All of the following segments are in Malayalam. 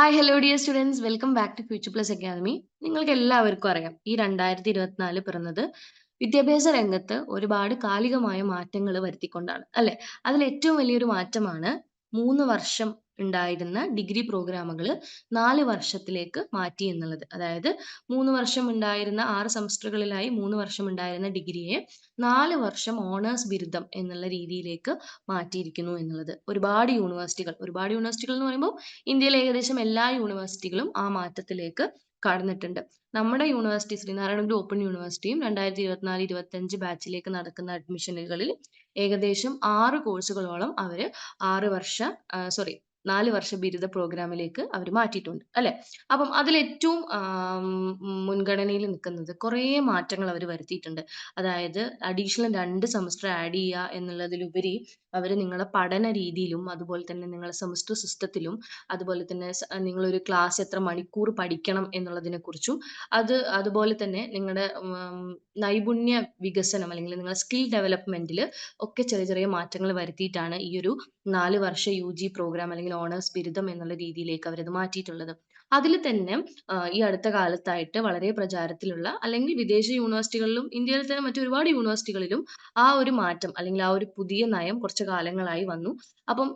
Hi hello dear students welcome back to future plus academy നിങ്ങൾക്ക് എല്ലാവർക്കും അറിയാം. ഈ രണ്ടായിരത്തി ഇരുപത്തിനാല് പിറന്നത് വിദ്യാഭ്യാസ രംഗത്ത് ഒരുപാട് കാലികമായ മാറ്റങ്ങൾ വരുത്തിക്കൊണ്ടാണ് അല്ലെ? അതിൽ ഏറ്റവും വലിയൊരു മാറ്റമാണ് മൂന്ന് വർഷം ഉണ്ടായിരുന്ന ഡിഗ്രി പ്രോഗ്രാമുകൾ നാല് വർഷത്തിലേക്ക് മാറ്റി എന്നുള്ളത്. അതായത് മൂന്ന് വർഷം ഉണ്ടായിരുന്ന ആറ് സെമസ്റ്ററുകളിലായി മൂന്ന് വർഷം ഉണ്ടായിരുന്ന ഡിഗ്രിയെ നാല് വർഷം ഓണേഴ്സ് ബിരുദം എന്നുള്ള രീതിയിലേക്ക് മാറ്റിയിരിക്കുന്നു എന്നുള്ളത്. ഒരുപാട് യൂണിവേഴ്സിറ്റികൾ ഒരുപാട് യൂണിവേഴ്സിറ്റികൾ എന്ന് പറയുമ്പോൾ ഇന്ത്യയിലെ ഏകദേശം എല്ലാ യൂണിവേഴ്സിറ്റികളും ആ മാറ്റത്തിലേക്ക് കടന്നിട്ടുണ്ട്. നമ്മുടെ യൂണിവേഴ്സിറ്റി ശ്രീനാരായണ ഗുരു ഓപ്പൺ യൂണിവേഴ്സിറ്റിയും രണ്ടായിരത്തി ഇരുപത്തിനാല് ഇരുപത്തഞ്ച് ബാച്ചിലേക്ക് നടക്കുന്ന അഡ്മിഷനുകളിൽ ഏകദേശം ആറ് കോഴ്സുകളോളം അവർ ആറ് വർഷ സോറി നാല് വർഷ ബിരുദ പ്രോഗ്രാമിലേക്ക് അവർ മാറ്റിയിട്ടുണ്ട് അല്ലെ? അപ്പം അതിൽ ഏറ്റവും മുൻഗണനയിൽ നിൽക്കുന്നത് കുറേ മാറ്റങ്ങൾ അവർ വരുത്തിയിട്ടുണ്ട്. അതായത് അഡീഷണൽ രണ്ട് സെമസ്റ്റർ ആഡ് ചെയ്യുക എന്നുള്ളതിലുപരി അവർ നിങ്ങളെ പഠന രീതിയിലും അതുപോലെ തന്നെ നിങ്ങളെ സെമസ്റ്റർ സിസ്റ്റത്തിലും അതുപോലെ തന്നെ നിങ്ങളൊരു ക്ലാസ് എത്ര മണിക്കൂർ പഠിക്കണം എന്നുള്ളതിനെ കുറിച്ചും അത് അതുപോലെ തന്നെ നിങ്ങളുടെ നൈപുണ്യ വികസനം അല്ലെങ്കിൽ നിങ്ങളുടെ സ്കിൽ ഡെവലപ്മെന്റിൽ ഒക്കെ ചെറിയ ചെറിയ മാറ്റങ്ങൾ വരുത്തിയിട്ടാണ് ഈ ഒരു നാല് വർഷ യു ജി പ്രോഗ്രാം അല്ലെങ്കിൽ ഓണേഴ്സ് ബിരുദം എന്നുള്ള രീതിയിലേക്ക് അവരത് മാറ്റിയിട്ടുള്ളത്. അതിൽ തന്നെ ഈ അടുത്ത കാലത്തായിട്ട് വളരെ പ്രചാരത്തിലുള്ള അല്ലെങ്കിൽ വിദേശ യൂണിവേഴ്സിറ്റികളിലും ഇന്ത്യയിൽ തന്നെ മറ്റൊരുപാട് യൂണിവേഴ്സിറ്റികളിലും ആ ഒരു മാറ്റം അല്ലെങ്കിൽ ആ ഒരു പുതിയ നയം കുറച്ച് കാലങ്ങളായി വന്നു. അപ്പം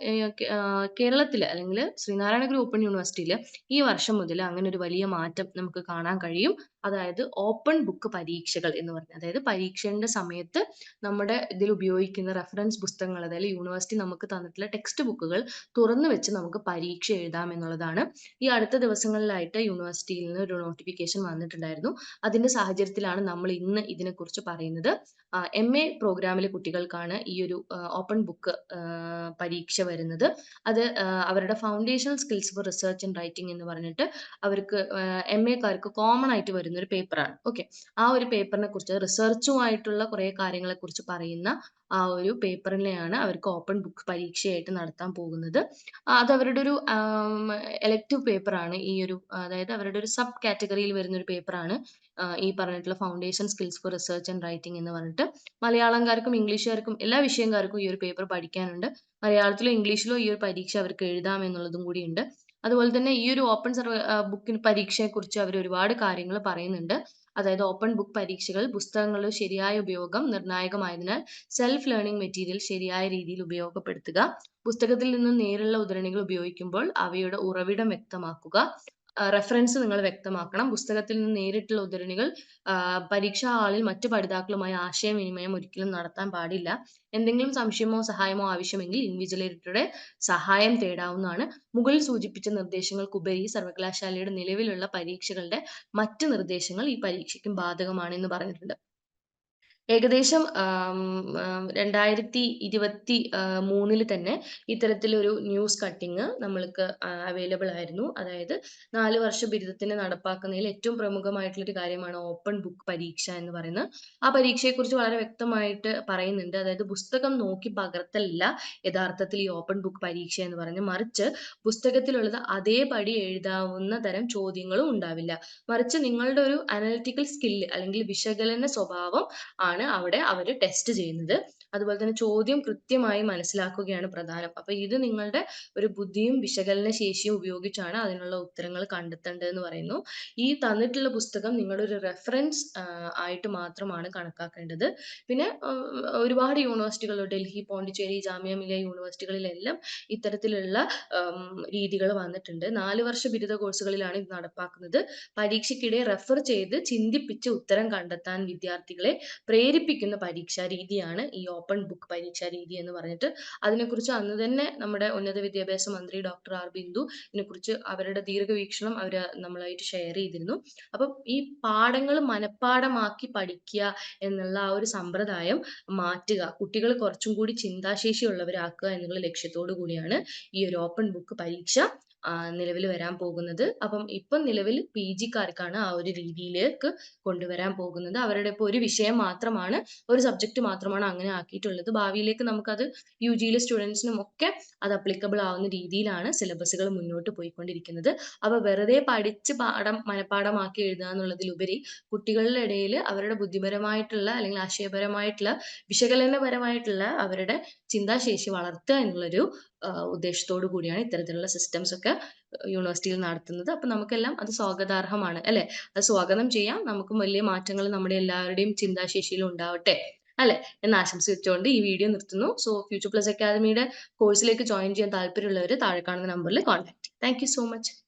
കേരളത്തിൽ അല്ലെങ്കിൽ ശ്രീനാരായണ ഗുരു ഓപ്പൺ യൂണിവേഴ്സിറ്റിയിൽ ഈ വർഷം മുതൽ അങ്ങനെ ഒരു വലിയ മാറ്റം നമുക്ക് കാണാൻ കഴിയും. അതായത് ഓപ്പൺ ബുക്ക് പരീക്ഷകൾ എന്ന് പറഞ്ഞാൽ അതായത് പരീക്ഷയുടെ സമയത്ത് നമ്മുടെ ഇതിൽ ഉപയോഗിക്കുന്ന റെഫറൻസ് പുസ്തകങ്ങൾ അതായത് യൂണിവേഴ്സിറ്റി നമുക്ക് തന്നിട്ടുള്ള ടെക്സ്റ്റ് ബുക്കുകൾ തുറന്നു വെച്ച് നമുക്ക് പരീക്ഷ എഴുതാം എന്നുള്ളതാണ്. ഈ അടുത്ത ദിവസങ്ങളിലായിട്ട് യൂണിവേഴ്സിറ്റിയിൽ നിന്ന് ഒരു നോട്ടിഫിക്കേഷൻ വന്നിട്ടുണ്ടായിരുന്നു. അതിന്റെ സാഹചര്യത്തിലാണ് നമ്മൾ ഇന്ന് ഇതിനെക്കുറിച്ച് പറയുന്നത്. എം എ പ്രോഗ്രാമിലെ കുട്ടികൾക്കാണ് ഈ ഒരു ഓപ്പൺ ബുക്ക് പരീക്ഷ വരുന്നത്. അത് അവരുടെ foundational skills for research and writing എന്ന് പറഞ്ഞിട്ട് അവർക്ക് എം എക്കാർക്ക് കോമൺ ആയിട്ട് വരുന്ന ഒരു പേപ്പറാണ് ഓക്കെ ആ ഒരു പേപ്പറിനെ കുറിച്ച് റിസർച്ചുമായിട്ടുള്ള കുറെ കാര്യങ്ങളെ കുറിച്ച് പറയുന്ന ആ ഒരു പേപ്പറിനെയാണ് അവർക്ക് ഓപ്പൺ ബുക്ക് പരീക്ഷയായിട്ട് നടത്താൻ പോകുന്നത്. അത് അവരുടെ ഒരു എലക്റ്റീവ് പേപ്പറാണ് ഈ ഒരു അതായത് അവരുടെ ഒരു സബ് കാറ്റഗറിയിൽ വരുന്ന ഒരു പേപ്പറാണ് ഈ പറഞ്ഞിട്ടുള്ള foundation skills for research and writing എന്ന് പറഞ്ഞിട്ട്. മലയാളംകാർക്കും ഇംഗ്ലീഷുകാർക്കും എല്ലാ വിഷയംകാർക്കും ഈ ഒരു പേപ്പർ പഠിക്കാനുണ്ട്. മലയാളത്തിലോ ഇംഗ്ലീഷിലോ ഈ ഒരു പരീക്ഷ അവർക്ക് എഴുതാം എന്നുള്ളതും കൂടിയുണ്ട്. അതുപോലെ തന്നെ ഈ ഒരു ഓപ്പൺ സർവ ബുക്കിന് പരീക്ഷയെക്കുറിച്ച് അവർ ഒരുപാട് കാര്യങ്ങൾ പറയുന്നുണ്ട്. അതായത് ഓപ്പൺ ബുക്ക് പരീക്ഷകൾ പുസ്തകങ്ങളുടെ ശരിയായ ഉപയോഗം നിർണായകമായതിനാൽ സെൽഫ് ലേണിംഗ് മെറ്റീരിയൽ ശരിയായ രീതിയിൽ ഉപയോഗപ്പെടുത്തുക. പുസ്തകത്തിൽ നിന്ന് നേരിലുള്ള ഉദ്ധരണികൾ ഉപയോഗിക്കുമ്പോൾ അവയുടെ ഉറവിടം വ്യക്തമാക്കുക. റെഫറൻസ് നിങ്ങൾ വ്യക്തമാക്കണം. പുസ്തകത്തിൽ നിന്ന് നേരിട്ടുള്ള ഉദ്ധരണികൾ പരീക്ഷാ ഹാളിൽ മറ്റു പഠിതാക്കളുമായി ആശയവിനിമയം ഒരിക്കലും നടത്താൻ പാടില്ല. എന്തെങ്കിലും സംശയമോ സഹായമോ ആവശ്യമെങ്കിൽ ഇൻവിജിലേറ്ററുടെ സഹായം തേടാവുന്നതാണ്. മുകളിൽ സൂചിപ്പിച്ച നിർദ്ദേശങ്ങൾക്കുപരി സർവകലാശാലയുടെ നിലവിലുള്ള പരീക്ഷകളുടെ മറ്റ് നിർദ്ദേശങ്ങൾ ഈ പരീക്ഷയ്ക്കും ബാധകമാണെന്ന് പറഞ്ഞിട്ടുണ്ട്. ഏകദേശം രണ്ടായിരത്തി ഇരുപത്തി മൂന്നിൽ തന്നെ ഇത്തരത്തിലൊരു ന്യൂസ് കട്ടിങ് നമ്മൾക്ക് അവൈലബിൾ ആയിരുന്നു. അതായത് നാല് വർഷ ബിരുദത്തിന് നടപ്പാക്കുന്നതിൽ ഏറ്റവും പ്രമുഖമായിട്ടുള്ള ഒരു കാര്യമാണ് ഓപ്പൺ ബുക്ക് പരീക്ഷ എന്ന് പറയുന്നത്. ആ പരീക്ഷയെക്കുറിച്ച് വളരെ വ്യക്തമായിട്ട് പറയുന്നുണ്ട്. അതായത് പുസ്തകം നോക്കി പകർത്തലല്ല യഥാർത്ഥത്തിൽ ഈ ഓപ്പൺ ബുക്ക് പരീക്ഷ എന്ന് പറയുന്നത് മറിച്ച് പുസ്തകത്തിലുള്ളത് അതേപടി എഴുതാവുന്ന തരം ചോദ്യങ്ങളും ഉണ്ടാവില്ല. മറിച്ച് നിങ്ങളുടെ ഒരു അനലിറ്റിക്കൽ സ്കില്ല് അല്ലെങ്കിൽ വിശകലന സ്വഭാവം ആണ് അവിടെ അവർ ടെസ്റ്റ് ചെയ്യുന്നത്. അതുപോലെ തന്നെ ചോദ്യം കൃത്യമായി മനസ്സിലാക്കുകയാണ് പ്രധാനം. അപ്പൊ ഇത് നിങ്ങളുടെ ഒരു ബുദ്ധിയും വിശകലന ശേഷിയും ഉപയോഗിച്ചാണ് അതിനുള്ള ഉത്തരങ്ങൾ കണ്ടെത്തേണ്ടത് എന്ന് പറയുന്നു. ഈ തന്നിട്ടുള്ള പുസ്തകം നിങ്ങളുടെ ഒരു റെഫറൻസ് ആയിട്ട് മാത്രമാണ് കണക്കാക്കേണ്ടത്. പിന്നെ ഒരുപാട് യൂണിവേഴ്സിറ്റികൾ ഡൽഹി പോണ്ടിച്ചേരി ജാമ്യ മിലിയ യൂണിവേഴ്സിറ്റികളിലെല്ലാം ഇത്തരത്തിലുള്ള രീതികൾ വന്നിട്ടുണ്ട്. നാല് വർഷ ബിരുദ കോഴ്സുകളിലാണ് ഇത് നടപ്പാക്കുന്നത്. പരീക്ഷയ്ക്കിടെ റെഫർ ചെയ്ത് ചിന്തിപ്പിച്ച് ഉത്തരം കണ്ടെത്താൻ വിദ്യാർത്ഥികളെ പ്രേരിപ്പിക്കുന്ന പരീക്ഷാ രീതിയാണ് ഈ ഓപ്പൺ ബുക്ക് പരീക്ഷാ രീതി എന്ന് പറഞ്ഞിട്ട്. അതിനെക്കുറിച്ച് അന്ന് തന്നെ നമ്മുടെ ഉന്നത വിദ്യാഭ്യാസ മന്ത്രി ഡോക്ടർ ആർ ബിന്ദു ഇതിനെക്കുറിച്ച് അവരുടെ ദീർഘവീക്ഷണം അവർ നമ്മളായിട്ട് ഷെയർ ചെയ്തിരുന്നു. അപ്പം ഈ പാഠങ്ങൾ മനഃപ്പാഠമാക്കി പഠിക്കുക എന്നുള്ള ആ ഒരു സമ്പ്രദായം മാറ്റുക കുട്ടികൾ കുറച്ചും കൂടി ചിന്താശേഷി ഉള്ളവരാക്കുക എന്നുള്ള ലക്ഷ്യത്തോടു കൂടിയാണ് ഈ ഒരു ഓപ്പൺ ബുക്ക് പരീക്ഷ നിലവിൽ വരാൻ പോകുന്നത്. അപ്പം ഇപ്പം നിലവിൽ പി ജിക്കാർക്കാണ് ആ ഒരു രീതിയിലേക്ക് കൊണ്ടുവരാൻ പോകുന്നത്. അവരുടെ ഇപ്പോൾ ഒരു വിഷയം മാത്രമാണ് ഒരു സബ്ജക്റ്റ് മാത്രമാണ് അങ്ങനെ ആക്കിയിട്ടുള്ളത്. ഭാവിയിലേക്ക് നമുക്കത് യു ജിയിലെ സ്റ്റുഡൻസിനും ഒക്കെ അത് അപ്ലിക്കബിൾ ആവുന്ന രീതിയിലാണ് സിലബസുകൾ മുന്നോട്ട് പോയിക്കൊണ്ടിരിക്കുന്നത്. അപ്പോൾ വെറുതെ പഠിച്ച് പാഠം മനഃപ്പാഠമാക്കി എഴുതുക എന്നുള്ളതിലുപരി കുട്ടികളുടെ ഇടയിൽ അവരുടെ ബുദ്ധിപരമായിട്ടുള്ള അല്ലെങ്കിൽ ആശയപരമായിട്ടുള്ള വിശകലനപരമായിട്ടുള്ള അവരുടെ ചിന്താശേഷി വളർത്തുക എന്നുള്ളൊരു ഉദ്ദേശത്തോടു കൂടിയാണ് ഇത്തരത്തിലുള്ള സിസ്റ്റംസ് ഒക്കെ യൂണിവേഴ്സിറ്റിയിൽ നടത്തുന്നത്. അപ്പോൾ നമുക്കെല്ലാം അത് സ്വാഗതാർഹമാണ് അല്ലെ അത് സ്വാഗതം ചെയ്യാം. നമുക്കും വലിയ മാറ്റങ്ങൾ നമ്മുടെ എല്ലാവരുടെയും ചിന്താശേഷിയിൽ ഉണ്ടാവട്ടെ. അല്ലെ എന്ന് ആശംസിച്ചുകൊണ്ട് ഈ വീഡിയോ നിർത്തുന്നു. സോ ഫ്യൂച്ചർ പ്ലസ് അക്കാദമിയുടെ കോഴ്സിലേക്ക് ജോയിൻ ചെയ്യാൻ താല്പര്യമുള്ളവർ താഴെ കാണുന്ന നമ്പറിൽ കോൺടാക്ട്. Thank so much.